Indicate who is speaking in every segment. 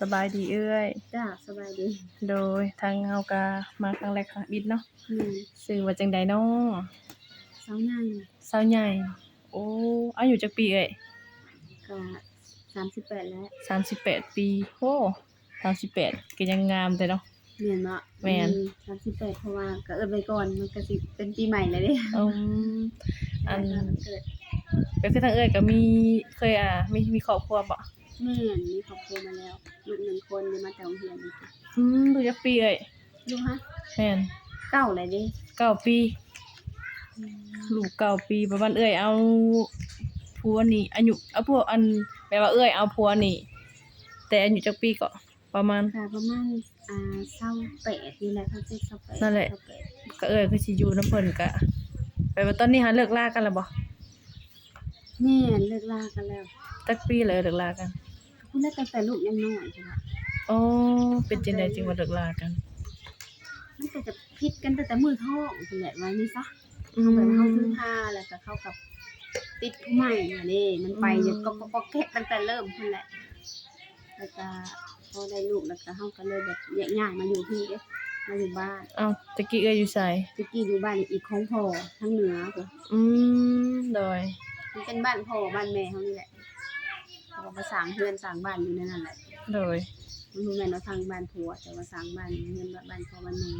Speaker 1: สบายดีเอ้ย
Speaker 2: จ้าสบายดี
Speaker 1: โดยทางเฮาก็มาครั้งแรกครั้งบิดเนาะ
Speaker 2: อืม
Speaker 1: ชื่อว่าจังใดเนาะ
Speaker 2: สาวใหญ่
Speaker 1: สาวใหญ่ โอ้อายุจักปีเอ้ย
Speaker 2: ก็สามสิบแปดแล้ว
Speaker 1: 38 ปีโอ้38ก็ยังงามแต่เนาะ
Speaker 2: เมียนเนาะ
Speaker 1: แม่น
Speaker 2: สามสิบแปดเพราะว่าก็เอิ้นไว้ก่อนมันก็สิเป็นปีใหม่เลยเด้
Speaker 1: อืมอัน
Speaker 2: วัน เกิด
Speaker 1: ก็คือทางเอ้ยก็มีเคยอ่ามีมีครอบครัวบ่
Speaker 2: แม่นมีครอบครัวมาแล้วลูกหนึ่งคนเรียนมาจากโรงเรียนนี่ค่ะ
Speaker 1: อืมดูจักปีเอ้ย
Speaker 2: ลูกฮะ
Speaker 1: แม่น
Speaker 2: เก้าเลยเด้
Speaker 1: เก้าปี ลูกเก้าปีประมาณเอ้ยเอาผัวนี่อายุเอาผัวอันแปลว่าเอ้ยเอาผัวนี่ แต่อายุจักปีก็ประมาณ
Speaker 2: ค่ะประมาณอ่าเศร้าแปดนี่แหละเขาจะเศร้าแปด
Speaker 1: นั่นแหละ
Speaker 2: เศร้าปด
Speaker 1: ก็เอ้ยคือสิอยู่น้ำเพิ่นก็แปลว่าตอนนี้หาเลิกลากันแล้วบ่
Speaker 2: แม่นเลิกลากันแล้ว
Speaker 1: จักปีเลยเลิกลากัน
Speaker 2: คุณได้ตั้งแต่ลูกยังน้อยใช่ปะ
Speaker 1: อ๋อเป็นจังได๋จึงว่าเลิกลากัน
Speaker 2: มันก็จะพิดกันตั้งแต่มือท้องนั่นแหละว่านี่ซะ
Speaker 1: อื
Speaker 2: เขา
Speaker 1: ม
Speaker 2: แบบเขาซื้อผ้าแล้วก็เข้ากับติดผู้ใหม่อะนี่มันไป
Speaker 1: อืม
Speaker 2: เนี่ยก็ก็ก็แค่ตั้งแต่เริ่มนั่นแหละแล้วก็พอได้ลูกแล้วก็เขาก็เลยแบบแยกย้ายมาอยู่ที่เด้มาอยู่บ้าน
Speaker 1: เอ้าตะกี้เอ้ยอยู่ไส
Speaker 2: ตะกี้อยู่บ้านอีกของพ่อทั้งเหนือก็
Speaker 1: อืมโดย
Speaker 2: มันเป็นบ้านพ่อบ้านแม่เขานี่แหละ เขาก็มาสร้างเพื่อนสร้างบ้านอยู่ในนั่นแหละ
Speaker 1: โดย
Speaker 2: มันบ่แม่นว่าสร้างบ้านผัว แต่ว่าสร้างบ้านเงินบ้านพ่อบ้านแม่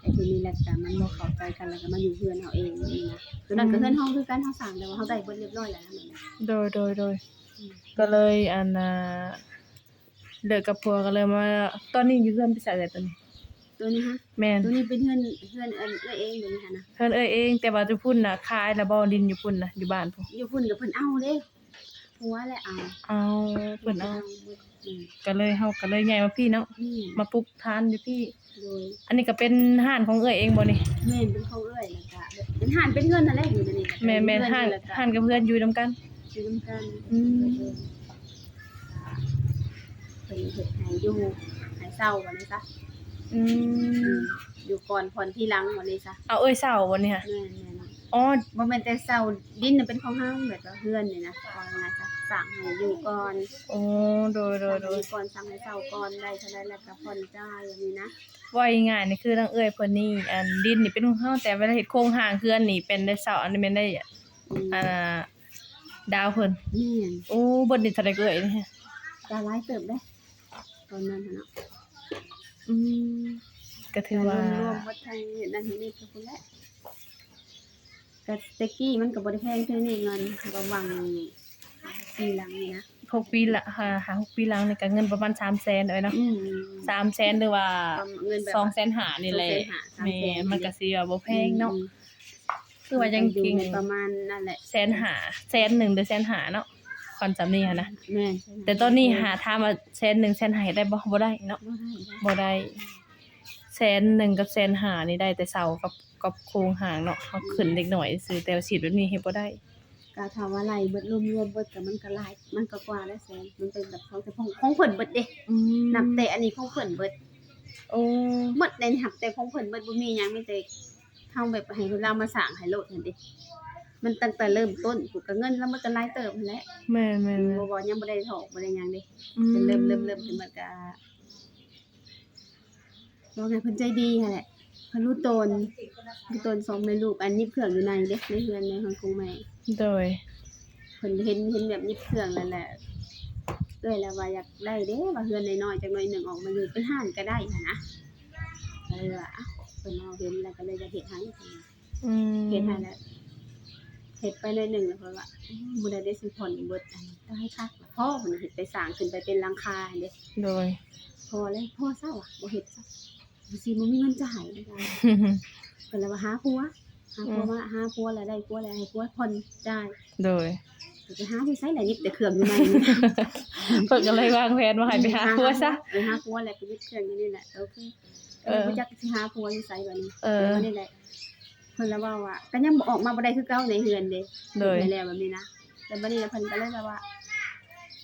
Speaker 2: ไอ้ทีนี้แหละก็มันบ่เข้าใจกันแล้วก็มาอยู่เพื่อนเขาเองนี่นะตัวนั้นก็เพื่อนเฮาคือกันเฮาสร้างแต่ว่าเฮาได้เบิดเรียบร้อยแล้วนะมัน
Speaker 1: โดยโดยโดยก็เลยอันน่ะเลิกกับผัวก็เลยมา ตอนนี้อยู่เพื่อนพี่สาวแต่ตอนนี้
Speaker 2: ตัวนี้ฮะ
Speaker 1: แม่น
Speaker 2: ตัวนี้เป็นเพื่อนเพื่อนเอิ้นเอ้ยเองตัวนี้ค่ะนะ
Speaker 1: เพิ่นเอ้ยเอง แต่ว่าจะพุ่นน่ะขายแล้วบ่ดินอยู่พุ่นน่ะอยู่บ้านพุ่น
Speaker 2: อยู่พุ่นกับเพิ่นเอาเด้ ผัวแหละเอา
Speaker 1: เอาเพิ่นเอา
Speaker 2: อืม
Speaker 1: ก็เลยเฮาก็เลยย้ายมาพี่เนาะ
Speaker 2: นี่
Speaker 1: มาปลูกทานอยู่พี่
Speaker 2: โดย
Speaker 1: อันนี้ก็เป็นห้านของเอ้ยเองบ่นี่
Speaker 2: แม่นเป็นของเอ้ยแล้วก็เป็นห่านเป็นเงินนั่นแหละอยู่ในนี้
Speaker 1: แม่แม่นห้าน
Speaker 2: แล้วก็
Speaker 1: ห้านกับเพื่อนอยู่นํกัน
Speaker 2: อยู่นำกัน
Speaker 1: อืม
Speaker 2: เพิ่นเฮ็ดให้อยู่ให้เศร้าวันนี้ซะ
Speaker 1: อื
Speaker 2: อื
Speaker 1: ม
Speaker 2: มอยู่ก่อนผ่อนที่หลังวันนี้ซะ
Speaker 1: เอาเอ้ยเศร้าบ่นี่ค่ะ
Speaker 2: แม่นแม่น
Speaker 1: อ๋อ
Speaker 2: บ่แม่นแต่เศร้าดินน่ะเป็นของเฮาแบบว่าเฮือนนี่นะว่าไงซะสั่งให้อยู่ก่อน
Speaker 1: โอ้โดยโดยโดย
Speaker 2: สั่งให้ก่อนสั่งให้เศร้าก่อนได้เท่าใดแล้วก็ผ่อนจ่ายอย่างนี้นะ
Speaker 1: ว่าง่ายๆนี่คือทางเอ้ยเพิ่นนี่อันดินนี่เป็นของเฮาแต่เวลาเฮ็ดโครงหางเฮือนนี่เป็นได้เศร้าอันนี้แม่นได้
Speaker 2: อืม
Speaker 1: อ่าดาวเพิ่น
Speaker 2: แม่น
Speaker 1: โอ้เบิดนี่เท่าใดก็เอ้ยนี่ฮะ
Speaker 2: จะร้ายเติบได้ตอนนั้นน่ะเนาะ
Speaker 1: อืมก็ถือว่า
Speaker 2: รวมๆวัดไทยนั่นที่นี่คือคนแรก แต่ตะกี้มันก็บ่ได้แพงเท่านี้เงินก็หวังปีหลังนี่นะ
Speaker 1: หกปีละหาหาหกปีหลังนี่ก็เงินประมาณ300,000เอ้ยเนาะ
Speaker 2: อืม
Speaker 1: 300,000หรือว่า
Speaker 2: เงินแบบ
Speaker 1: 200,000หานี่แหละ
Speaker 2: 200,000
Speaker 1: แม่มันก็สิว่าบ่แพงเนาะคือว่ายัง
Speaker 2: อยู่
Speaker 1: จริง
Speaker 2: ในประมาณนั่นแหละ
Speaker 1: แสนหาแสนหนึ่งหรือแสนหาเนาะก่อนจำนี่หั้นนะ
Speaker 2: แม่
Speaker 1: แต่ตอนนี้หาถามว่าแสนหนึ่งแสนหาได้บ่บ่ได้เนาะ
Speaker 2: บ่ได้ได้
Speaker 1: บ่ได้แสนหนึ่งกับแสนหานี่ได้แต่เสากับ กับโครงหางเนาะเฮาขึ้นเล็กหน่อยซื้อแต่ว่าฉีดแบบนี้เฮ็ดบ่ได้
Speaker 2: ก็ถามว่าไรเบิดรวมรวมๆเบิดก็มันก็หลายมันก็กว่าแล้วแสนมันเป็นแบบของแต่ของของเพิ่นเบิดเด้
Speaker 1: อืม
Speaker 2: นับแต่อันนี้ของเพิ่นเบิด
Speaker 1: โอ้
Speaker 2: หมดในหับแต่ของเพิ่นเบิดบ่มีหยังมีแต่เฮาแบบให้เรามาสร้างให้โลดนั่นเด้มันตั้งแต่เริ่มต้นกูก็เงินแล้วมันก็หลายเติบนั่นแหละ
Speaker 1: แม่นแม่น
Speaker 2: บ่บ่ยังบ่ได้ถอกบ่ได้หยังเด้
Speaker 1: อืม
Speaker 2: เป็นเริ่มเริ่มเริ่มขึ้นมาก็ว่าไงเพิ่นใจดีหั่นแหละเพิ่นรู้ตนรู้ตนสองแม่ลูกอันนี้เครื่องอยู่ในเด้ในเรือนในของคงแม่
Speaker 1: โดย
Speaker 2: เพิ่นเห็นเห็นแบบยิบเครื่องนั่นแหละเอ้ยแล้วว่าอยากได้เด้ว่าเฮือนน้อยๆจักหน่อยหนึงออกมาอยู่เป็นห้านก็ได้หั่นนะก็เลยว่าอ้าวเพิ่นเอาเห็นแล้วก็เลยจะเฮ็ดให้เพิ่นว่า
Speaker 1: อืม
Speaker 2: เฮ็ดให้แล้วเฮ็ดไปหน่อยหนึงแล้วเพิ่นว่าอื้อบ่ได้ได้สิผ่อนเบิดอันได้คักพ่อเพิ่นเฮ็ดไปสร้างขึ้นไปเป็นหลังคาเด้
Speaker 1: โดย
Speaker 2: พอเลยพ่อเศร้าอะบ่เฮ็ดซะ บ่สิบ่มีเงินจ่ายเลยเพิ่นเลยว่าหาผัวหาผัวมาหาผัวแล้วได้ผัวแล้วให้ผัวผ่อนจ่าย
Speaker 1: โดย
Speaker 2: ไปหาที่ไสไหนยิบแต่เครื่องอยู่ในนี่
Speaker 1: เพิ่นก็เลยวางแผนว่าให้ไปหาผัวซะ
Speaker 2: ไปหาผัวแหละไปยึดเครื่องอยู่นี่แหละโอเคเอ
Speaker 1: เอ
Speaker 2: อ
Speaker 1: อ
Speaker 2: บ่จักสิหาผัวอยู่ไสบัดนี้
Speaker 1: เออ
Speaker 2: ดี๋ยวนี่แหละเพิ่นแล้วว่าว่าก็ยังบ่ออกมาบ่ได้คือเก่าในเฮือนเด้
Speaker 1: โดย
Speaker 2: ไปแล้วแบบนี้นะแต่บัดนี้เพิ่นก็เลยว่า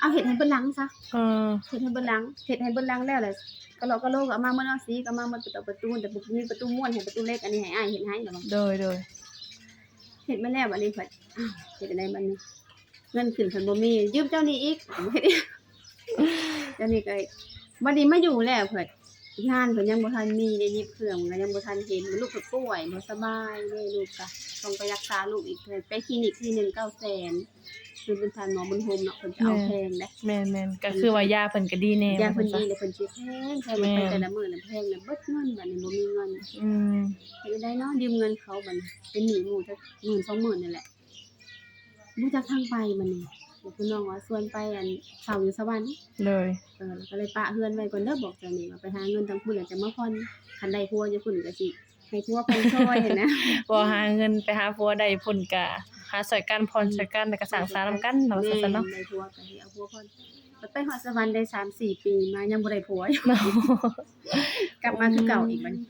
Speaker 2: เอาเฮ็ดให้เบิ่นหลังซะ
Speaker 1: เออ
Speaker 2: เฮ็ดให้เบิ่นหลังเฮ็ดให้เบิ่นหลังแล้วแหละ ก็เราก็โลกเอามาเมื่อเนาะสีก็มาหมดประตูประตูแต่บ่มีประตูม้วนให้ประตูเล็กอันนี้ให้อ้ายเฮ็ดให้แล้ว
Speaker 1: โดยโดย
Speaker 2: เฮ็ดมาแล้วบัดนี้เพิ่นอ้าวเฮ็ดได้บัดนี้เงินขึ้นเพิ่นบ่มียืมเจ้านี่อีกเฮ็ดเดี๋ยวนี้ก็บ่ได้มาอยู่แล้วเพิ่น งานเพิ่นยังบ่ทันมีได้ยิบเครื่องก็ยังบ่ทันเห็นลูกก็ป่วยบ่สบายเด้ลูกก็ต้องไปรักษาลูกอีกเพิ่นไปคลินิกที่หนึง900,000คือเป็นทานหมอบุญโฮมเนาะเพิ่นจะเอาแพงเด้
Speaker 1: แม่นแม่นก็คือว่ายาเพิ่นก็ดีแน่
Speaker 2: ยาเพิ่น
Speaker 1: ว่า
Speaker 2: ดี
Speaker 1: ซั่นซะ
Speaker 2: เลยเพิ่นสิแพงแพงไปแต่ละมื้อน่ะแพงน่ะเบิดเงินบัดนี้บ่มีเงิน
Speaker 1: อืม
Speaker 2: เฮ็ดได้เนาะยืมเงินเขาบัดนี้เป็นหนี้หมู่จักหมื่นสองหมื่นนั่นแหละบ่จักทางไปบัดนี้ เดี๋ยวคุณน้องว่าชวนไปอันเช่าอยู่สวรรค์
Speaker 1: เลย
Speaker 2: เออแล้วก็เลยปะเฮือนไว้ก่อนเด้อบอกเจ้านี่ว่าไปหาเงินทางพุ่นแล้วจะมาผ่อนคันใดพัวอยู่พุ่นก็สิให้พัวผ่อนช่วยหั้นนะ
Speaker 1: บ่หาเงินไปหาผัวได้พุ่นก็หาสอยกันพรสอยกันแล้วก็สร้างสรรค์นำกันเนาะว่าซั่นซะเนาะ
Speaker 2: แม่ได้พัวก็สิเอาพัวผ่อนไปฮอดสวรรค์ได้3 4ปีมายังบ่ได้ผัวอยู่
Speaker 1: เนาะ
Speaker 2: กลับมาคือเก่าอีกบัดนี้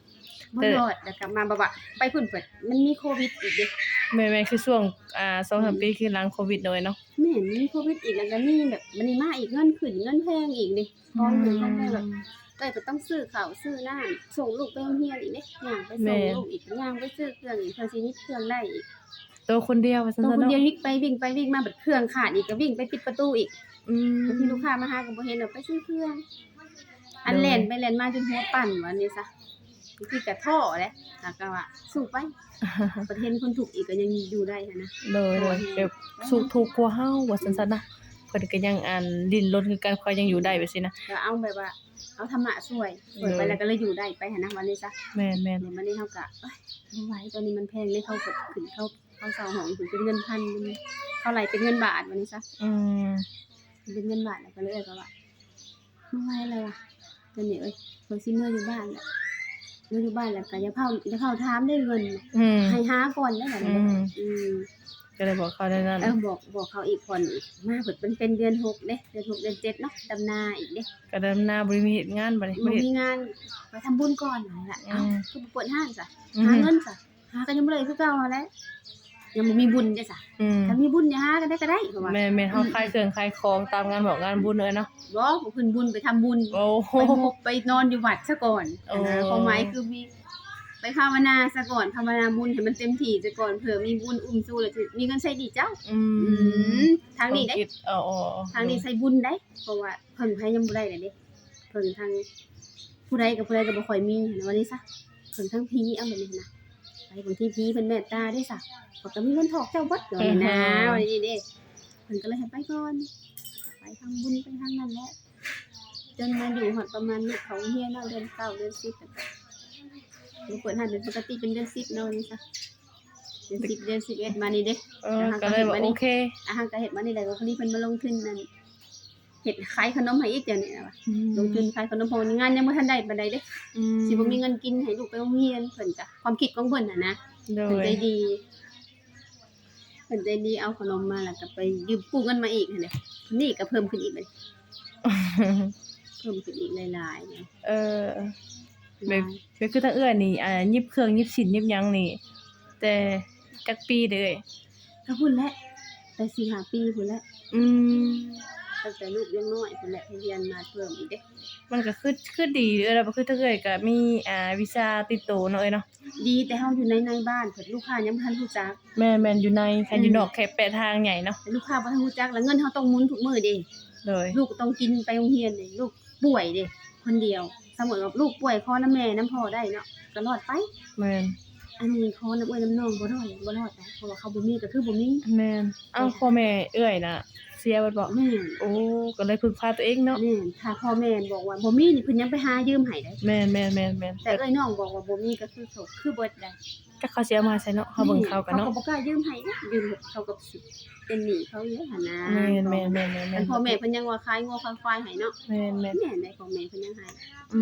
Speaker 2: บ่รอดแล้วกลับมาบ่ว่าไปพุ่นเปิดมันมีโควิดอีกเด้
Speaker 1: แม่ๆคือช่วงอ่า2-3ปีคือหลังโควิดเลยเนาะ
Speaker 2: แม่นมีโควิดอีกแล้วก็มีแบบมันนี่มาอีกเงินขึ้นเงินแพงอีกดิพองอยู่ต้องได้แบบเอ้ยก็ต้องซื้อข้าวซื้อน้ำส่งลูกไปโรงเรียนอีกเด้ย่างไปส่งลูกอีกย่างไปซื้อเครื่องอีกเพื่อสินิดเครื่องได้อีก
Speaker 1: ตัวคนเดียวว่าซั่น
Speaker 2: ตัว
Speaker 1: ซะ
Speaker 2: คน
Speaker 1: เนาะ
Speaker 2: เดียววิ่งไปวิ่งไปวิ่งมาบัดเครื่องขาดอีกก็วิ่งไปปิดประตูอีก
Speaker 1: อืม
Speaker 2: บางทีลูกค้ามาหาก็บ่เห็นเอาไปซื้อเครื่องอันแล่นไปแล่นมาจนหัวปั่นวันนี้ซะ บางทีก็ท่อแหละแล้วก็ว่าสู้ไป ประเทศคนถูกข์อีกก็ยังอยู่ได้หั้นนะ
Speaker 1: เลยเลยแบบสุขทุกข์กว่าเฮาว่าซั่นซะนะเพิ่นก็ยังอันดิ้นรนคือกันคอยยังอยู่ได้แบบซี่นะ
Speaker 2: ก็เอาแบบว่า เอาธรรมะช่วยช่วยไปแล้วก็เลยอยู่ได้ไปหั้นนะวันนี้ซะ
Speaker 1: แม่นแม่น
Speaker 2: เดี๋ยวมันนี่เท่ากับไม่ไหวตัวนี้มันแพงเลยเขากดขึ้นเขาเขาเสาหองถึงเป็นเงินพันเขาไหลเป็นเงินบาทวันนี้ซะ
Speaker 1: อืม
Speaker 2: เป็นเงินบาทแล้วก็เลยก็ว่าไม่ไหวเลยว่ะตัวนี้เอ้ยคนซิเมื่ออยู่บ้านแหละ เมื่ออยู่บ้านแล้วก็อย่าเผาอย่าเผาถามได้เงิน
Speaker 1: อืม
Speaker 2: ให้หาก่อนได้แบบนี้
Speaker 1: อืม
Speaker 2: อืม
Speaker 1: ก็เลยบอกเขาได้นั่น
Speaker 2: เออบอกบอกเขาอีกคนอีกมาเปิดเป็นเป็นเดือนหกเด้เดือนหกเดือนเจ็ดเนาะดำนาอีกเด้
Speaker 1: ก็ดำหน้าบ่ได้มีเฮ็ดงานบ่ได้บ่
Speaker 2: มัน
Speaker 1: ได้
Speaker 2: มีงานไปทำบุญก่อนนั่นแหละเอ้า
Speaker 1: อืม
Speaker 2: คือบ่เปิดห้างจ้ะ
Speaker 1: อื
Speaker 2: หามเงินจ้ะหากันยังบ่ได้คือเก่าหั้นแหล้ว ยังบ่มีบุญจ้ะจ้ะ
Speaker 1: อืม
Speaker 2: ถ้ามีบุญอย่าหากันได้ก็ได้เพราะว่า
Speaker 1: แม่แม่เฮาขายเครื่องขายของตามงานบอกงานบุญเลยเนาะ
Speaker 2: บ่บ่ขึ้นบุญไปทำบุญ
Speaker 1: โอ้โห
Speaker 2: ไปหมกไปนอนอยู่วัดซะก่อน
Speaker 1: โอ้
Speaker 2: นะความหมายคือมี ไปภาวนาซะก่อนภาวนาบุญให้มันเต็มที่ซะก่อนเผื่อมีบุญอุ้มสู้แล้วจะมีเงินใช้ดีเจ้า
Speaker 1: อื
Speaker 2: อื
Speaker 1: ม
Speaker 2: มทางนี้ได้
Speaker 1: ต้องคิอ๋ออ๋อ
Speaker 2: ทางนี้ใช้บุญได้ เพราะว่าเพิ่นไผยังบ่ได้เลยเด้เพิ่นทางผู้ใดกับผู้ใดก็บ่ค่อยมีนะวันนี้ซะเพิ่นทั้งผีเอาแบบนี้นะ ไปบางทีผีเพิ่นเมตตาได้ซะเขาก็มีเงินทอกเจ้าเบิดเลยนะวันนี้เด้เพิ่นก็เลยให้ไปก่อนก็ไปทำบุญไปทางนั้นแหละจนมาอยู่ฮอดประมาณลูกเขาเฮียเนาะเดือนเก้าเดือน10แล้วก็บ่เปิดให้เป็นปกติเป็นเดือน10เนาะวันนี้ซะเดือน10เดือน11มานี่เด้
Speaker 1: เออก็เลยบอกโอเค
Speaker 2: อาหารก็เฮ็ดมานี่แหละก็คนนี้เพิ่นมาลงทุนนั่น เฮ็ดขายขนมให้อีกเดี๋ยวนี้นะว่าลงทุนขายขนมเพราะว่างานยังบ่ทันได้ปานใดเด้
Speaker 1: อืม
Speaker 2: สิบ่มีเงินกินให้ลูกไปโรงเรียนเพิ่นจ้ะความคิดของเพิ่นน่ะนะ
Speaker 1: โด
Speaker 2: เพิ่น
Speaker 1: ย
Speaker 2: ใจดีเพิ่นใจดีเอาขนมมาแล้วก็ไปยืมกู้เงินมาอีกนั่นแหละนี่ก็เพิ่มขึ้นอีกบัดนี้เพิ่มขึ้นอีกหลายๆเนี่ย
Speaker 1: เออ แบบ ก็คือทั้งเอื้อนี่อ่ายิบเครื่องยิบสินยิบหยังนี่ แต่จักปีเด้อ
Speaker 2: ก็พุ่นแหละแต่4 5ปีพุ่นแหละ
Speaker 1: อืม
Speaker 2: ตั้งแต่ลูกยังน้อยพุ่นแหละให้เรียนมาเพิ่มอีกเด้
Speaker 1: มันก็คือคือดีเด้อแล้วก็คือทั้งเอื้อยก็มีอ่าวิชาติดโตเนาะเอ้ยเนาะ
Speaker 2: ดีแต่เฮาอยู่ในในบ้านเพิ่นลูกค้ายังบ่ทันรู้จัก
Speaker 1: แม่แม่นอยู่ในคันอยู่
Speaker 2: อืม
Speaker 1: นอกแค่แปะทางใหญ่เนาะ
Speaker 2: แต่ลูกค้าบ่ทันรู้จักแล้วเงินเฮาต้องหมุนทุกมื้อเด้
Speaker 1: โดย
Speaker 2: ลูกต้องกินไปโรงเรียนเด้ลูกป่วยเด้คนเดียวสมมุติว่าลูกป่วยคอน้ำแม่น้ำพ่อได้เนาะก็รอดไป
Speaker 1: แม่น
Speaker 2: อันนี้คอน้ำเอ้ยน้ำน้องบ่รอดบ่รอดนะเพราะว่าเขาบ่มีก็คือบ่มี
Speaker 1: แม่นเอ้าพ่อแม่เอื้อยน่ะเสียเบิดบ่
Speaker 2: แม่น
Speaker 1: โอ้ก็เลยพึ่งพาตัวเองเนาะ
Speaker 2: แม่นถ้าพ่อแม่บอกว่าบ่มีนี่เพิ่นยังไปหายืมให้ได้
Speaker 1: แม่นแม่นแม่นแม่น
Speaker 2: แต่เอ้ยน้องบอกว่าบ่มีก็คือโสดคือเบิดได้
Speaker 1: จักเขาเสียมาใส่เนาะเขาเบิ่งเขากันเนาะ
Speaker 2: เขาก็บ่กล้ายืมให้เด้ยืมเขากับสิเป็นหนี้เขาเยอะหั่นนะ
Speaker 1: แม่นแม่นแม่นแม่นแม่
Speaker 2: แต่
Speaker 1: น
Speaker 2: พ่อแม่เพิ่นยังว่าขายงัวขายควายให้เนาะ
Speaker 1: แม่นแม่น
Speaker 2: แม่นได้พ่อแม่เพิ่นยังให้
Speaker 1: อื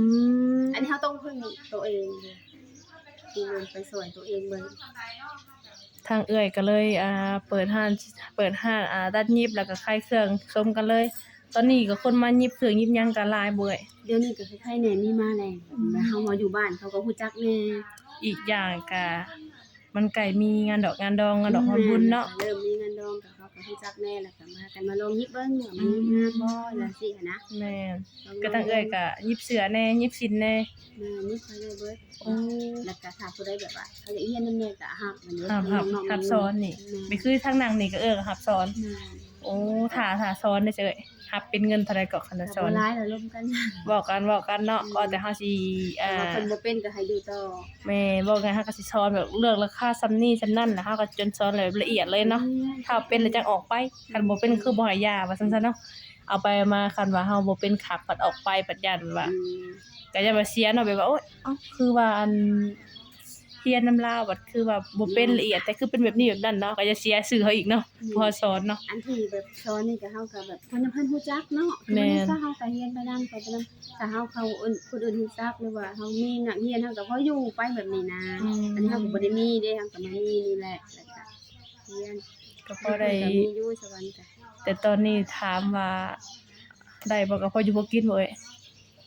Speaker 1: ม
Speaker 2: อันนี้เขาต้องพึ่งตัวเองเลยมีเงินไปส่วนตัวเองเบิ่ง
Speaker 1: ทางเอื้อยก็เลยอ่าเปิดห้านเปิดห้านอ่าตัดยิบแล้วก็ขายเครื่องชมกันเลย ตอนนี้ก็คนมายิบเครื่องยิบหยังก็หลายเบ่อย
Speaker 2: เดี๋ยวนี้ก็คล้ายๆแหน่มีมาแล้ว
Speaker 1: อืม
Speaker 2: แล้วเฮามาอยู่บ้านเขาก็ฮู้จักแน่
Speaker 1: อีกอย่างก็มันไก่มีงานดอกงานดองงานดอกงานบุญเนาะ
Speaker 2: เริ่มมีเงินดองกับเขา ก็ฮู้จักแน่แล้วก็มากันมาลองยิบเบิ่งว่ามันมีงานบ่ล่ะสิหันนะ
Speaker 1: แม่น
Speaker 2: ลง
Speaker 1: ก็ทางเอื้อยก็ยิบเสือแน่ยิบสินแน่
Speaker 2: แม่ยิบไปเลยเบิด
Speaker 1: โอ้
Speaker 2: แล้วก็ถ้าผู้ใดแบบว่าเขาอยากเรียนนำแน่ก็ฮับมันเด้
Speaker 1: หับหับ
Speaker 2: น้องๆ
Speaker 1: หับซ้อนนี่
Speaker 2: แม่
Speaker 1: ไปคือทางนางนี่ก็เอื้อก็หับซ้อน
Speaker 2: แม่
Speaker 1: เโอ้ถ้าถ้าซ้อนได้เจ้ยรับเป็นเงินเท่าใดก็คัน
Speaker 2: แต่
Speaker 1: ซ้อ
Speaker 2: บ่
Speaker 1: น
Speaker 2: ร้ายแล้วร่วมกัน
Speaker 1: บอกกันบอกกันเนาะ
Speaker 2: อืม
Speaker 1: ก็แต่เฮาสิ
Speaker 2: แต่
Speaker 1: อ่า
Speaker 2: ว่าเพิ่นบ่เป็นก็ให้อยู่ต่อ
Speaker 1: แม่บอกไงเฮาก็สิสอนแบบเลือกราคาซ้ำนี้ซ้ำนั่นแล้วเฮาก็จนสอนแบบละเอียดเลยเนาะ ถ้าเป็นแล้วจังออกไปคันบ่เป็นคือบ่ให้ยาว่าซั่นๆเนาะ เอาไปมาคันว่าเฮาบ่เป็นขับปัดออกไปปัดยันว่า
Speaker 2: อืม
Speaker 1: ก็จะมาเสียเนาะแบบว่าโอ๊ยเอ้าคือว่าอัน เรียนน้ำลาวบัดคือว่าบ่เป็นละเอียดแต่คือเป็นแบบนี้แบบนั้นเนาะก็จะเสียชื่อเขาอีกเนาะพอสอนเนาะ
Speaker 2: อันที่แบบสอนนี่ก็เฮาก็แบบเพิ่นเพิ่นฮู้จักเนาะ
Speaker 1: แม่น
Speaker 2: ถ้าเฮาก็เรียนไปนำไปไปนำถ้าเฮาเขาอื่นคนอื่นฮู้จักหรือว่าเฮามีนักเรียนเฮาก็พออยู่ไปแบบนี้นะ
Speaker 1: อืม
Speaker 2: อันนี้เฮาก็บ่ได้มีเด้เฮาก็มามีนี่แหละแล้วก็เรียน
Speaker 1: ก็พอได้
Speaker 2: ก็มีอยู่สวรรค์ก็
Speaker 1: แต่ตอนนี้ถามว่าได้บ่ก็พออยู่บ่กินบ่เอ้ย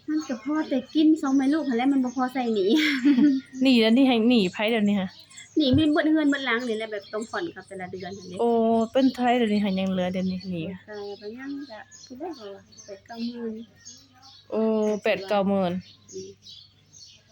Speaker 2: มันก็พอแต่กินสองแม่ลูกหั่นแหละมันบ่พอใส่หนี
Speaker 1: หนีแล้วนี่ให้หนีไผเดี๋ยวนี้ฮะ
Speaker 2: หนีมีเบิดเฮือนเบิดหลังนี่แหละแบบต้องผ่อนครับแต่ละเดือนหั่นเด้
Speaker 1: โอ้เป็นไทยเดี๋ยวนี้หันยังเหลือเดี๋ยวนี้หนี
Speaker 2: ก็ไปยังก็คือได้ก็ว่าไปเก้าหมื่น
Speaker 1: โอ้เป็ดเก้าหมื่น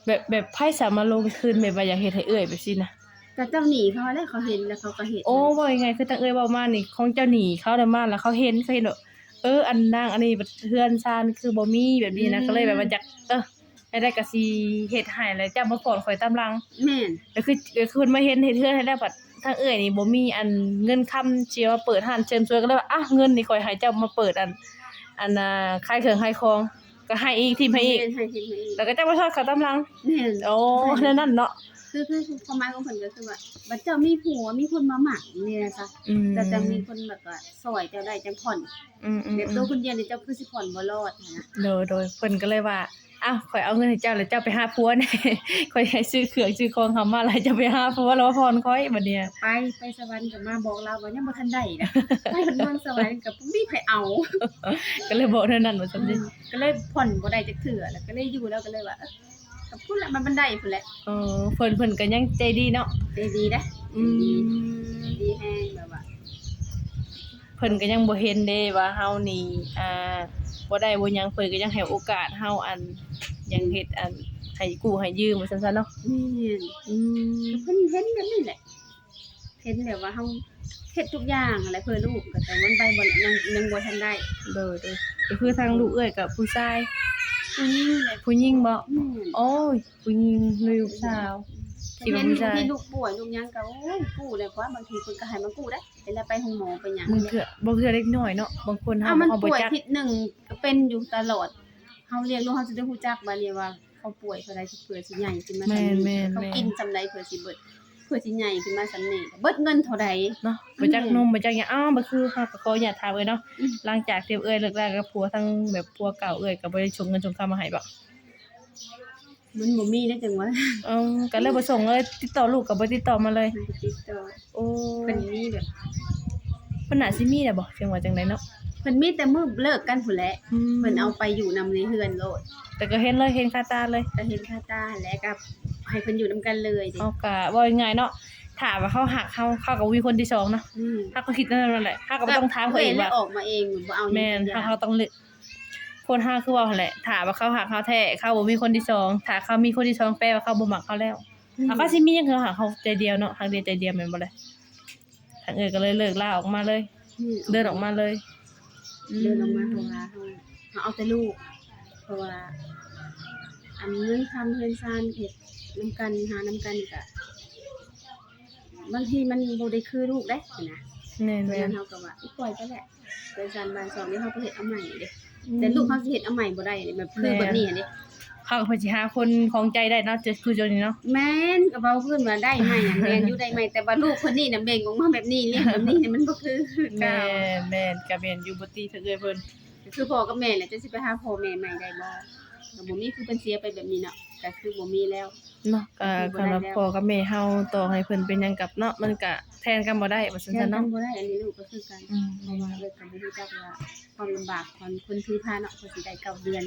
Speaker 1: แบบแบบไพ่สามารถลงไปคืนแบบว่าอยากเฮ็ดให้เอื้อยแบบซี่นะ
Speaker 2: แต่เจ้าหนีเขาแล้วเขาเห็นแล้วเขาก็เห็น
Speaker 1: โอ้ว่ายังไงคือตั้งเอ้ยเว้ามานี่ของเจ้าหนีเขาได้มาแล้วเขาเห็นเขาเห็นว่า เอออันนางอันนี้แบบเฮือนซานคือบ่มีแบบนี้นะก็เลยแบบว่าอยากเออให้ได้ก็สิเฮ็ดให้แล้วเจ้ามาฟ้อนข่อยตามหลัง
Speaker 2: แม่น
Speaker 1: แล้วคือเออคือเพิ่นมาเห็นเฮ็ดเฮือนให้แล้วบัดทางเอ้ยนี่บ่มีอันเงินค้ำเชียวว่าเปิดร้านเชิญชวนก็เลยว่าอะเงินนี่ข่อยให้เจ้ามาเปิดอัน อันน่ะขายเครื่องขายของก็ให้อีกทีมให้อีก
Speaker 2: แม่นให้เห็นให้อีก
Speaker 1: แล้วก็เจ้ามาทอดเขาตามหลัง
Speaker 2: แม่น
Speaker 1: โอ้นั่นนั่นเนาะ
Speaker 2: คือคือความหมายของเพิ่นก็คือว่าบัดเจ้ามีผัวมีคนมาหมักนี่นะซะ
Speaker 1: อืม
Speaker 2: แต่จะมีคนแบบว่าซอยเจ้าได้จังผ่อน
Speaker 1: อืมอืม
Speaker 2: แบบตัวคนเดียวนี่เจ้าคือสิผ่อนบ่รอดนะ
Speaker 1: โดยโดยเพิ่นก็เลยว่าอ้าวข่อยเอาเงินให้เจ้าแล้วเจ้าไปหาผัวแน่ ข่อยให้ซื้อเครื่องซื้อของเขามาแล้วเจ้าไปหาผัวแล้วว่าพรข่อยบัดเนี้ย
Speaker 2: ไปไปสวรรค์ก็มาบอกเราว่ายังบ่ทันได้นะไปเพิ่นนอนสวรรค์ก็บ่มีไผเอา
Speaker 1: ก็เลยบอกเท่านั้นว่าซั่นสิ
Speaker 2: ก็เลยผ่อนบ่ได้จักเทื่อแล้วก็เลยอยู่แล้วก็เลยว่าเอ้อ ก็พูดแล้วมันบันไดพุ่นแหละ
Speaker 1: เออเพิ่นเพิ่นก็ยังใจดีเนาะ
Speaker 2: ดีดีนะ
Speaker 1: อืม
Speaker 2: ดีแฮงแบบว่า
Speaker 1: เพิ่นก็ยังบ่เห็นเด้ว่าเฮานี่อ่าบ่ได้บ่หยังเพิ่นก็ยังให้โอกาสเฮาอันยังเฮ็ดอันให้กู้ให้ยืมว่าซั่นซะเนาะ
Speaker 2: แม่น
Speaker 1: อืม
Speaker 2: เพิ่นเห็นแบบนี้แหละเห็นแบบว่าเฮาเฮ็ดทุกอย่างอะไรเพื่อลูกก็แต่มันไปบ่ยังยังบ่ทันได้
Speaker 1: โดยโดยก็คือทางลูกเอ้ยกับผู้ชาย
Speaker 2: อืมแหละ
Speaker 1: ผู้หญิงบ่
Speaker 2: แม่น
Speaker 1: โอ้ยผู้หญิงลูกสาวที่
Speaker 2: เห็
Speaker 1: ว่านผู้ชาย
Speaker 2: ที่ลูกป่วยลูกหยังก็โอ้ยกู้เลยกว่าบางทีเพิ่นก็ให้มากู้ได้เวลาไปโรงหมอไปหยัง
Speaker 1: มึงเถื่อบ่เถื่อเล็กน้อยเนาะบางคนเฮา
Speaker 2: อ้าวมัน
Speaker 1: เฮาบ่
Speaker 2: ป่วย
Speaker 1: จัก
Speaker 2: ทิศหนึ่งก็เป็นอยู่ตลอดเฮาเรียกลูกเฮาสิได้ฮู้จักบ่เนี่ยว่าเขาป่วยเท่าใดสิเผื่อสิใหญ่ขึ้นมา
Speaker 1: แม่
Speaker 2: ซำ
Speaker 1: นแม่
Speaker 2: นี้
Speaker 1: น
Speaker 2: เขา
Speaker 1: แม่
Speaker 2: กิน
Speaker 1: น
Speaker 2: ซำใดเผื่อสิเบิด เผื่อสิใหญ่ขึ้นมาซำนี้เบิดเงินเท่าใด
Speaker 1: เนาะบ่จักนมบ่จักหยังอ้าวบ่คือเฮาก็ขออย่าตถามเอ้ยเนาะ
Speaker 2: อืม
Speaker 1: หลังจากที่เอ้ยเลิกแล้วกับผัวทั้งแบบผัวเก่าเอ้ยก็บ่ได้ส่งเงินส่งคำมาให้บ่
Speaker 2: มันบ่มีได้จังว่า
Speaker 1: เออก็เลยบ่ส่งเลยติดต่อลูกก็บ่ติดต่อมาเลย
Speaker 2: มันติดต่อ
Speaker 1: โอ้
Speaker 2: เพิ่นมีแบบ
Speaker 1: เพิ่นน่าสิมีแหละบ่จังว่าจังไดเนาะ
Speaker 2: เพิ่นมีแต่มื้อเลิกกันพุ่นแหละ
Speaker 1: อืม
Speaker 2: เพิ่นเอาไปอยู่นำในเฮือนโลด
Speaker 1: แต่ก็เห็นเลยเห็นคาตาเลย
Speaker 2: ก็เห็นค่าตาแล้วก็ ให้เพิ่นอยู่นํกันเลยเด้
Speaker 1: เอากะว่ายังไงเนาะถามว่าเขาหักเขาเขากับวีคนที่สองเนาะ
Speaker 2: อืม
Speaker 1: ถ้าก็คิดนั่นแหละถ้าก็บ่ต้องถามเขาเอง
Speaker 2: แล้ว
Speaker 1: ว่า
Speaker 2: ออกมาเองบ่เอา
Speaker 1: แม่น
Speaker 2: อย่าง
Speaker 1: ถ้า
Speaker 2: เดียว
Speaker 1: เขาต้องเลือกคนห้าคือว่าหั่นแหละถามว่าเขาหักเขาแท้เขาบ่มีคนที่สองถ้าเขามีคนที่สองแปลว่าเขาบ่มักเขาแล้วเขาก็สิมีหยังคือหักเขาใจเดียวเนาะทางเดียวใจเดียวแม่นบ่เลยทางเอ้ยก็เลยเลิกลาออกมาเลย
Speaker 2: ม
Speaker 1: เดินออกมาเลย
Speaker 2: เดินออกมาเพราะว่าเขาเขาเอาแต่ลูก เพราะว่า อันเงินคำเงินซานเฮ็ด นํกันหานํกันก็บางทีมันบ่ได้คือลูกเด้นะ
Speaker 1: แม่น
Speaker 2: เพราะฉะ
Speaker 1: แม่
Speaker 2: นั้นนเฮาก็ว่าอุ๊ยปล่อยไปแหละเดินซานบานสองนี่เฮาก็เฮ็ดเอาใหม่เด้แต่ลูกเขาสิเฮ็ดเอาใหม่บ่ได้เด้แบบคือแบบนี้อะเด้
Speaker 1: เขาก็เพิ่นสิหาคนของใจได้เนาะจะคือจนนี้เนาะ
Speaker 2: แม่นก็เว้าขึ้นว่าได้ใหม่อะแม่นอยู่ได้ใหม่แต่ว่าลูกคนนี้น่ะเบ่งออกมาแบบนี้เลี้ยงแบบนี้เนี่ยมันบ่คือ
Speaker 1: แม่
Speaker 2: เก่า
Speaker 1: แม่นก็แม่นอยู่บ่ตีทางเอ้ยเพิ่น
Speaker 2: คือพ่อกับแม่แหละจะสิไปหาพ่อแม่ใหม่ได้บ่ ก็บ่มีคือเพิ่นเสียไปแบบนี้เนาะก็คือบ่มีแล้ว
Speaker 1: เนาะก็สำหรับพ่อกับแม่เฮาต่อให้เพิ่นเป็นหยังกับเนาะมันก็แทนกันบ่ได้ว่าซั่น
Speaker 2: แค่
Speaker 1: ซะ
Speaker 2: นั้
Speaker 1: เนาะ
Speaker 2: นบ่ได้อันนี้ลูกก็คือกัน
Speaker 1: อืม
Speaker 2: เพราะว่าเลิกกันบ่รู้จักว่าความลำบากของคนถือผ้าเนาะเพิ่นสิได้เก้าเดือน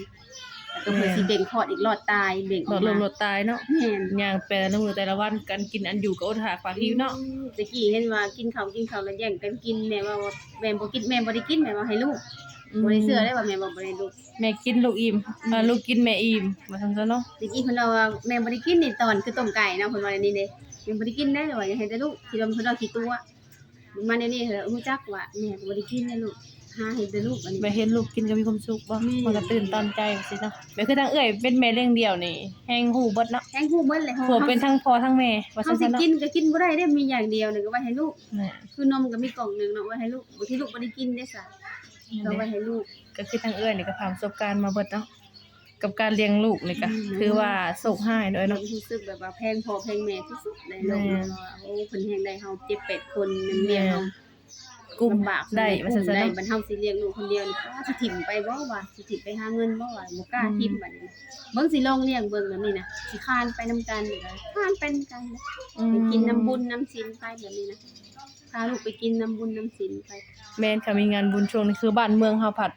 Speaker 2: แล้วก็เพิ่นสิเบ่งคลอดอีกรอดตายเบ่งอ
Speaker 1: ร
Speaker 2: อ
Speaker 1: ถ
Speaker 2: ก
Speaker 1: ล
Speaker 2: มาม
Speaker 1: รถตายเนาะ
Speaker 2: แม่น
Speaker 1: ย่างแต่ละมื้อแต่ละวันการกินอันอยู่ก็อดหากฝากหิวเนาะ
Speaker 2: ตะกี้เห็นว่ากินข้าวกินข้าวแล้วแย่งกันกินแม่ว่าว่าแม่บ่กินแม่บ่ได้กินแม่ว่าให้ลูก บ่ได้เชื่อได้ว่าแม่บ่บ่ได้ลูก
Speaker 1: แม่กินลูกอิ่มเอ่อลูกกินแม่อิ่มว่าซั่นซะเนาะ
Speaker 2: ตะกี้เพิ่นว่าแม่บ่ได้กินนี่ตอนคือต้มไก่เนาะเพิ่นว่าอันนี้เด้แม่บ่ได้กินได้เลยว่าอย่าให้แต่ลูกคิดว่าเพิ่นเอาขี้ตัวมาเดี๋ยวนี้เหอะรู้จักว่าแม่ก็บ่ได้กินเลยลูกหาเห็นแต่ลูกอันนี้
Speaker 1: ไปเห็นลูกกินก็มีความสุขบ่
Speaker 2: แม่
Speaker 1: มันก็ตื่นตันใจสิเนาะแบบคือทางเอ้ยเป็นแม่เลี้ยงเดี่ยวนี่แฮงฮู้เบิดเนาะ
Speaker 2: แห้งฮู้เบิดเลย
Speaker 1: ผัวเป็นทั้งพ่อทั้งแม่ว่า
Speaker 2: เฮา
Speaker 1: ซั่น
Speaker 2: สิ
Speaker 1: ๆเนาะ
Speaker 2: กินก็กินบ่ได้เด้มีอย่างเดียวนึงก็ไว้ให้ลูก
Speaker 1: นี่
Speaker 2: คือนมก็มีกล่องหนึงเนาะไว้ให้ลูกบางทีลูกบ่ได้กินเด้ซะ ก็ไว้ให้ลูก
Speaker 1: ก็คือทางเอ้ยนี่ก็ผ่านประสบการณ์มาเบิดเนาะกับการเลี้ยงลูกนี่ก็
Speaker 2: อืม
Speaker 1: ถือว่าโศกหายด้วย
Speaker 2: เรา
Speaker 1: เนาะ
Speaker 2: รู้สึกแบบว่าแพงพ่อแพงแม่ที่สุดในโลก
Speaker 1: แม่
Speaker 2: นี้ว่าโอ้เพิ่นแฮงได้เฮาเจ็บเป็ดคนหนึงเลี้ยงเฮา
Speaker 1: กุ้ม
Speaker 2: ลำบาก
Speaker 1: ได้ว่าซั่นๆ
Speaker 2: ได้
Speaker 1: เนาะ
Speaker 2: บรรเทาสิเลี้ยงลูกคนเดียวนี่ว่าสิถิ่มไปบ่ว่าสิถิ่มไปหาเงินบ่ว่าบ่กล้า
Speaker 1: อืม
Speaker 2: ถิ่มบัดนี้เบิ่งสิลองเลี้ยงเบิ่งแบบนี้นะสิคร้านไปนำกันนี่ก็คร้านไปนำกันนะ
Speaker 1: อืม
Speaker 2: ไปกินน้ำบุญน้ำศีลไปแบบนี้นะพาลูกไปกินน้ำบุญน้ำศีลไป
Speaker 1: แม่นค่ะมีงานบุญช่วงนี้คือบ้านเมืองเฮาผัด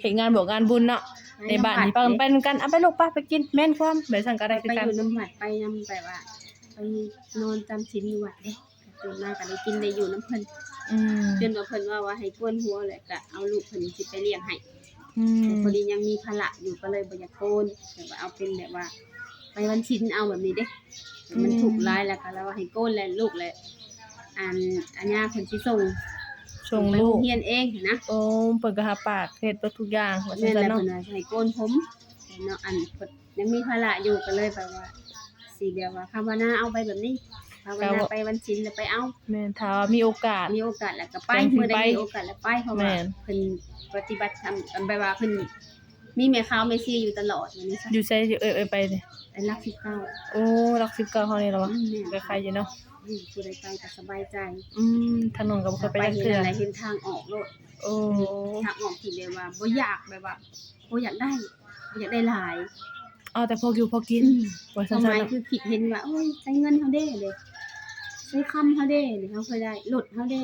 Speaker 1: เฮ็ดงานบอกงานบุญเนาะในบ้านนี่ปากันไปนำกันเอาไปลูกป้าไปกินแม่นความแบบสั่นก็ได้คือ
Speaker 2: ไป
Speaker 1: กั
Speaker 2: อนยู่น้ำวัดไปนำไปว่าไปนอนจำศีลอยู่วัดเด้ตื่นมาก็ได้กินได้อยู่น้ำเพิ่น
Speaker 1: อืม
Speaker 2: จนว่าเพิ่นว่าว่าให้กวนหัวแหละก็เอาลูกเพิ่นสิไปเลี้ยงให้
Speaker 1: อืม
Speaker 2: แต่พอดียังมีภาระอยู่ก็เลยบ่อยากโกนแต่ว่าเอาเป็นแบบว่า ไปวันชินเอาแบบนี้เด้มันถูกร้ายแล้วก็แล้วว่าให้โกนแล้วลูกแหละอันอันญาเพิ่นสิส่ง
Speaker 1: ส่ง
Speaker 2: ไป
Speaker 1: ลู
Speaker 2: โร
Speaker 1: ก
Speaker 2: งเรียนเองนะ
Speaker 1: โอ้เปิดกระหาปากเฮ็ดเบิดทุกอย่างว่า
Speaker 2: แม่
Speaker 1: ซั่
Speaker 2: น
Speaker 1: น
Speaker 2: แล้ว
Speaker 1: เนาะ
Speaker 2: เพิ่นว่าให้โกนผมแต่เนาะอันเพิ่นยังมีภาระอยู่ก็เลยแบบว่าสิแบบว่าภาวนาเอาไปแบบนี้ภาวนาไปวันชินแล้วไปเอา
Speaker 1: แม่นถ้าว่ามีโอกาส
Speaker 2: มีโอกาสแล้วก็ไป
Speaker 1: จังสิ
Speaker 2: เมื่อใด
Speaker 1: ไป
Speaker 2: มีโอกาสแล้วไปเพราะ
Speaker 1: แม่
Speaker 2: ว่านเพิ่นปฏิบัติธรรมกันไปว่าเพิ่นมีแม่ค้าวแม่ชีอยู่ตลอดอย่างนี้ซะ
Speaker 1: อยู่ไสเอ้ยเอ้ยไปนี่
Speaker 2: ไอ้รักที่เก้า
Speaker 1: โอ้รัก19เฮานี่ล่ะวะ
Speaker 2: อืมแม่
Speaker 1: ก็ใครอยู่เนาะ
Speaker 2: อืมผู้ใดไปก็สบายใจ
Speaker 1: อืมถนนก็บ่เคยไป
Speaker 2: ไป
Speaker 1: จัก
Speaker 2: เห็น
Speaker 1: เทื่อ
Speaker 2: อะไรเห็นทางออกโลด
Speaker 1: โอ้
Speaker 2: ทางออกที่แบบว่าบ่อยากแบบว่าบ่อยากได้บ่อยากได้หลาย
Speaker 1: เอาแต่พออยู่พอกินว่า
Speaker 2: ส
Speaker 1: ซั่น
Speaker 2: มัย
Speaker 1: ๆเนาะ
Speaker 2: คือคิดเห็นว่าโอ้ยใช้เงินเฮาเด้เลยใช้คำเฮาเด้นี่เฮาเคยได้ลดเฮาเด้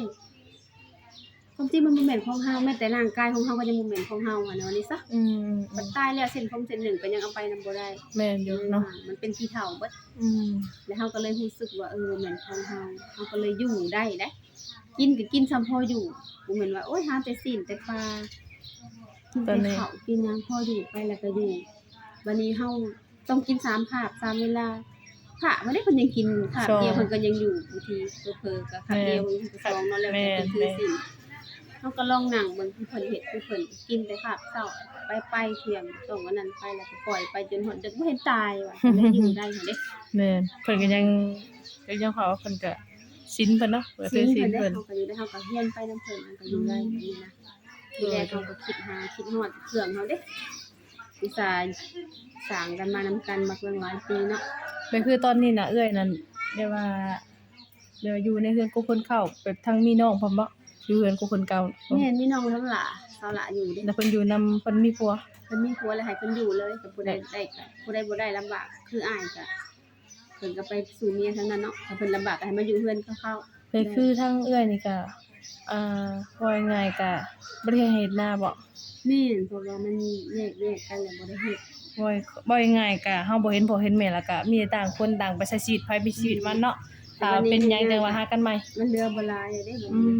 Speaker 2: ความจริงมันบ่แม่นของเฮาแม้แต่ร่างกายของเฮาก็ยังบ่แม่นของเฮาอะเนาะนี่ซะ
Speaker 1: อืม
Speaker 2: มันตายแล้วเส้นผมเส้นหนึ่งก็ยังเอาไปนำบ่ได้
Speaker 1: แม่นอยู่เนาะ
Speaker 2: มันเป็นที่เฒ่าเบิด
Speaker 1: อืม
Speaker 2: แล้วเฮาก็เลยรู้สึกว่าเออแม่นของเฮาเฮาก็เลยอยู่ได้เด้กินก็กินซ้ำพออยู่บ่แม่นว่าโอ๊ยหาแต่ซีนแต่ปลากินแต่ข้าวกินหยังพออยู่ไปแล้วก็อยู่วันนี้เฮาต้องกินสามคาบสามเวลาพระบ่ได้เพิ่นยังกินคาบเดียวเพิ่นก็ยังอยู่บางทีเผลอๆก็คาบเดียวบางทีก็สองเนาะแล้วแต่เพิ่นถือศีล เฮาก็ลองนั่งเบิ่งคือเพิ่นเฮ็ดคือเพิ่นกินแต่คาบเช้าไปไปเที่ยงส่งอันนั้นไปแล้วก็ปล่อยไปจนหมดจนบ่เห็นตายว่ะก็เลยอยู่ได้ค่ะเด้
Speaker 1: แม่นเพิ่นก็ยังก็ยังเขาว่าเพิ่นก็สินเพิ่นเนาะเพิ่น
Speaker 2: สิ
Speaker 1: สิ
Speaker 2: น
Speaker 1: น
Speaker 2: เพิ่นได้
Speaker 1: เพิ่น
Speaker 2: เฮาก็อยู่ได้เฮาก็เฮียนไปนํเพิ่นมันก็อยู่ได้แบบนี้นะทีแรกเฮาก็คิดหาคิดฮอดเครื่องเฮาเด้อุตส่าห์สร้างกันมานำกันมาเพิ่งหลายปีเนาะ
Speaker 1: ก็คือตอนนี้น่ะเอ้ยนั่นเรียกว่าเดี๋ยวอยู่ในเรือนกูคนเข้าแบบทั้งมีน้องพร้อมบ่ อยู่เรือนกูคนเก่า
Speaker 2: แม่นมีน้องทั้งหลายเฮาละอยู่เด้
Speaker 1: แล้วเพิ่นอยู่นำเพิ่นมีผัว
Speaker 2: เพิ่นมีผัวแล้วให้เพิ่นอยู่เลยกับผู้ใดได้ก็ผู้ใดบ่ได้ลำบากคืออ้ายก็เพิ่นก็ไปสู่เมียทั้งนั้นเนาะถ้าเพิ่นลำบากก็ให้มาอยู่เฮือนเขาเขา
Speaker 1: ก็คือทั้งเอ้ยนี่ก็อ่าว่ายังไงก็บ่ได้เฮ็ดหน้าบ่
Speaker 2: แม่นเพราะว่ามันแยกแยกกันแล้วบ่ได้เฮ็ด
Speaker 1: บ่บ่ยังไงก็เฮาบ่เห็นพ่อเห็นแม่แล้วก็มีแต่ต่างคนต่างไปใช้ชีวิตไผมีชีวิตมันเนาะ ถ้าเป็นหยังจังว่าหากันใหม่
Speaker 2: มันเหลือบ่หลายเด้บ่
Speaker 1: อื
Speaker 2: นี้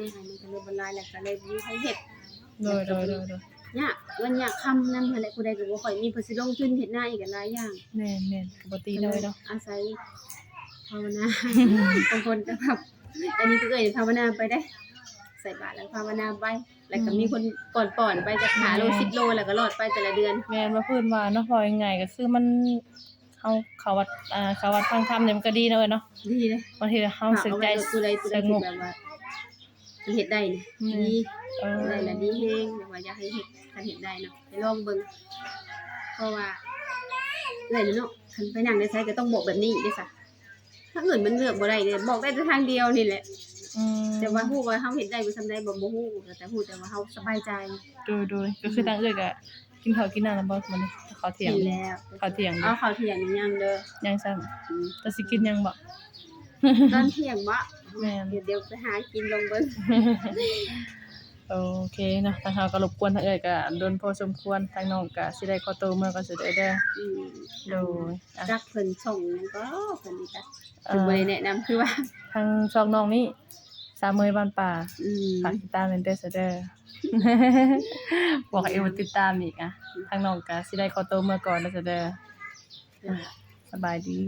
Speaker 1: ม
Speaker 2: มันก็เหลือบ่หลายแล้วก็เลยมีให้เฮ็ด
Speaker 1: โดยโดยโดยโดย
Speaker 2: ยากมันยากคำนำหั่นแหละผู้ใดก็บ่ค่อยมีเพิ่นสิลงทุนเฮ็ดหน้าอีกหลายอย่าง
Speaker 1: แม่นแม่นปกติเลยเนาะ
Speaker 2: อาศัยภาวนาบางคนก็แบบอันนี้ก็เอ่ยภาวนาไปได้ ใส่บาตรแล้วภาวนาไป แล้วก็มีคนก่อนป่อนๆไปจากหาโล10โลแล้วก็รอดไปแต่ละเดือน
Speaker 1: แม่นว่าเพิ่นว่าเนาะพอยังไงก็คือมัน เฮาเขาวัดอ่าเขาวัดฟังธรรมเนี่ยมันก็ดีเนาะเอ้ยเนาะ
Speaker 2: ดีเลย
Speaker 1: บางทีเฮาสึกใจ
Speaker 2: ผู้ใดผู้ใด
Speaker 1: ส
Speaker 2: ที่
Speaker 1: งบ
Speaker 2: แบบว่าเฮ็ดได้นี่
Speaker 1: อืม
Speaker 2: ดี
Speaker 1: เออ
Speaker 2: ได้ละดีแฮงแต่ว่าอยากให้เฮ็ดคันเฮ็ดได้เนาะไปลองเบิ่งเพราะว่าเลยเนาะคันไปนั่งในไสก็ต้องบอกแบบนี้เด้ซะถ้าอื่นมันเลือกบ่ได้เด้บอกได้แต่ทางเดียวนี่แหละ
Speaker 1: อืม
Speaker 2: แต่ว่าฮู้ว่าเฮาเฮ็ดได้บ่ซำใดบ่บ่ฮู้แต่ฮู้แต่ว่าเฮาสบายใจ
Speaker 1: โดยโดยก็คือทางเอ้ยก็ กินข้าวกินน้ำแล้วบ่มื้อนี้ข้าวเที่ยง
Speaker 2: ดีแล้ว
Speaker 1: ข้าวเที่ยง
Speaker 2: เอาข้าวเที่ยงนี่ยังเด้อ
Speaker 1: ยังซ้ํ
Speaker 2: อืม
Speaker 1: แต่สิกินยังบ่
Speaker 2: ตอนเที่ยงบ่
Speaker 1: แม่น
Speaker 2: เดี๋ยวเดี๋ยวไปหากินลงเบิ่ง
Speaker 1: โอเคเนาะทางเฮาก็รบกวนทางเอ้ยก็โดนพอสมควรทางน้องก็สิได้ขอตัวเมื่อก็สิได้เด้อ
Speaker 2: อืม
Speaker 1: โดยอะ
Speaker 2: รักเพิ่นส่งหยังก็เพิ่นนี่ก็
Speaker 1: เอ่
Speaker 2: คือ
Speaker 1: อ
Speaker 2: บ่ได้แนะนำคือว่า
Speaker 1: ทางช่องน้องนี้สามเมยบ้านป่า
Speaker 2: อืม
Speaker 1: ฝากติดตามเป็นเด้อเสยเด้อ บอกให้เอวติดตามอีกอะทางน้องก็สิได้ขอตัวเมื่อก่อนเด้อเสยเด้อสบายดี